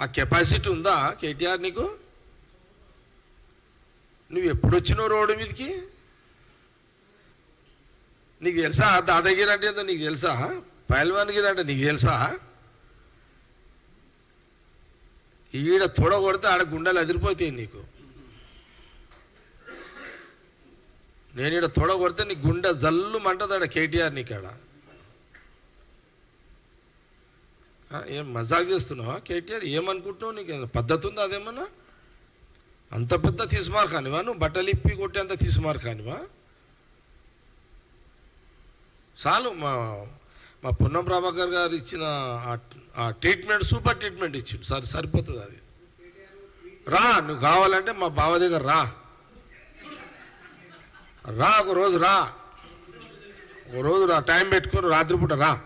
ఆ కెపాసిటీ ఉందా కేటీఆర్ నీకు? నువ్వు ఎప్పుడు వచ్చినావు రోడ్డు మీదకి? నీకు తెలుసా? దాదాగిరి అంటే ఏందో నీకు తెలుసా? పైల్వాన్గిరి అంటే నీకు తెలుసా? ఈడ తొడ కొడితే ఆడ గుండెలు అదిరిపోతాయి నీకు. నేను ఈడ తొడ కొడితే నీ గుండె జల్లు మంటది ఆడ కేటీఆర్ నీకాడ ఆ, ఏం మజాక్ చేస్తున్నావా? కేటీఆర్ ఏమనుకుంటున్నావు? నీకు పద్ధతి ఉందా అదేమన్నా? అంత పెద్ద తీసుమార్ కానివా నువ్వు? బట్టలు ఇప్పి కొట్టేంత తీసుమార్ కానివా? చాలు మా మా పున్నం ప్రభాకర్ గారు ఇచ్చిన ఆ- ట్రీట్మెంట్ సూపర్ ట్రీట్మెంట్ ఇచ్చిండు. సరి సరిపోతుంది అది. రా నువ్వు కావాలంటే మా బావ దగ్గర రా. రా ఒక రోజు రా. ఒక రోజు రా టైం పెట్టుకొని రాత్రిపూట రా.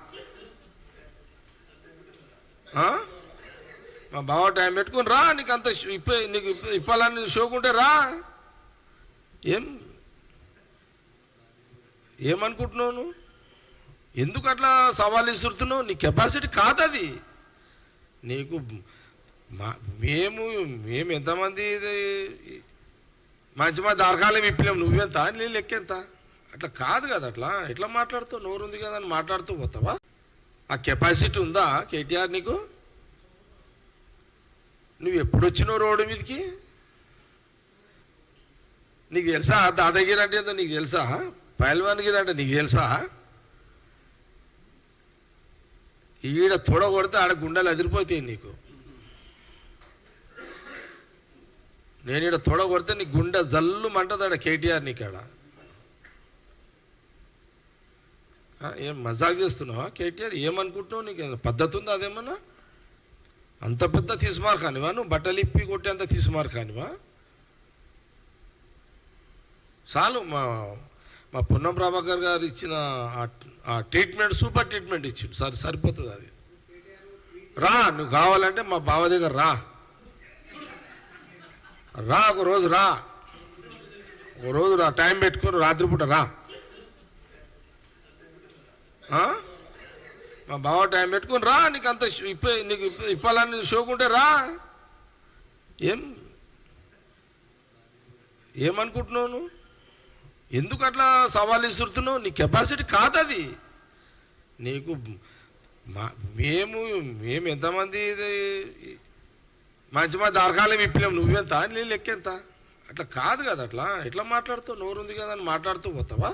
మా బావ టైం పెట్టుకుని రా నీకు అంత ఇప్పే ఇప్ప నీకు ఇప్పాలని షోకుంటే రా. ఏం? ఏమనుకుంటున్నావు నువ్వు? ఎందుకు అట్లా సవాల్ ఇస్తున్నావు నీ కెపాసిటీ కాదది. నీకు మా మేము మేము ఎంతమంది ఇది మంచి మంది దరకాలం ఇప్పలేము నువ్వెంత? నీ లెక్కెంత? అట్లా కాదు కదా అట్లా. ఎట్లా మాట్లాడుతావు? నోరుంది కదా అని మాట్లాడుతూ పోతావా? ఆ కెపాసిటీ ఉందా కేటీఆర్ నీకు? నువ్వు ఎప్పుడు వచ్చినావు రోడ్డు మీదకి? నీకు తెలుసా? దాదాగిరి అంటే ఏందో నీకు తెలుసా? పైల్వాన్గిరి అంటే నీకు తెలుసా? ఈడ తొడ కొడితే ఆడ గుండెలు అదిరిపోతాయి నీకు. నేను ఈడ తొడ కొడితే నీ గుండె జల్లు మంటది ఆడ కేటీఆర్ నీకాడ. ఏం మజాక్ చేస్తున్నావా? కేటీఆర్ ఏమనుకుంటున్నావు? నీకు పద్ధతి ఉందా అదేమన్నా? అంత పెద్ద తీసుమార్ కానివా నువ్వు బట్టలు కొట్టి కొట్టేంత తీసుమార్ కానివా చాలు మా మా పున్నం ప్రభాకర్ గారు ఇచ్చిన ఆ- ట్రీట్మెంట్ సూపర్ ట్రీట్మెంట్ ఇచ్చిండు. సరి సరిపోతుంది అది. రా నువ్వు కావాలంటే మా బావ దగ్గర రా. రా ఒక రోజు రా. ఒక రోజు రా టైం పెట్టుకొని రాత్రిపూట రా. మా బావ టైం పెట్టుకుని రా నీకు అంత ఇప్ప నీకు ఇప్పాలని షోకుంటే రా. ఏం? ఏమనుకుంటున్నావు నువ్వు? ఎందుకు అట్లా సవాల్ ఇస్తున్నావు నీ కెపాసిటీ కాదది. నీకు మా మేము మేము ఎంతమంది ఇది మంచి మంది దరకాలం నువ్వెంత? నీ లెక్కెంత? అట్లా కాదు కదా అట్లా. ఎట్లా మాట్లాడుతావు? నోరుంది కదా అని మాట్లాడుతూ పోతావా?